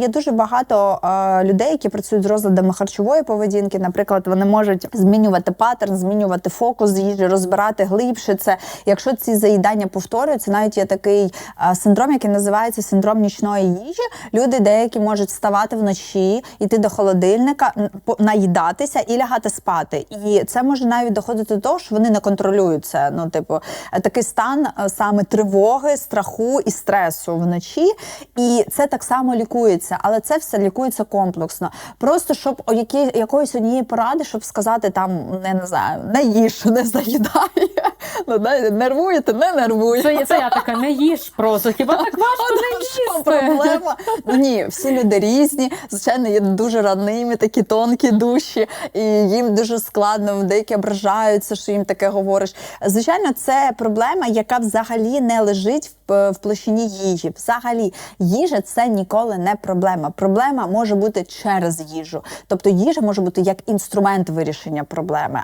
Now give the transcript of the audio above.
Є дуже багато е, людей, які працюють з розладами харчової поведінки. Наприклад, вони можуть змінювати паттерн, змінювати фокус їжі, розбирати глибше це. Якщо ці заїдання повторюються, навіть є такий е, синдром, який називається синдром нічної їжі. Люди деякі можуть вставати вночі, йти до холодильника, наїдатися і лягати спати. І це може навіть доходити до того, що вони не контролюють це. Ну, типу, е, такий стан е, саме тривоги, страху і стресу вночі. І це так само лікується, але це все лікується комплексно. Просто щоб о які, якоїсь однієї поради, щоб сказати там, не, не знаю, не їж, не заїдай. Ну, не- нервуєте, не нервує. Це, це я така, не їж просто. Хіба так важко не їсти? проблема? Ну ні, всі люди різні. Звичайно, є дуже раними, такі тонкі душі, і їм дуже складно, деякі ображаються, що їм таке говориш. Звичайно, це проблема, яка взагалі не лежить в, в площині їжі. Взагалі, їжа це ніколи не проблема. Проблема може бути через їжу. Тобто їжа може бути як інструмент вирішення проблеми.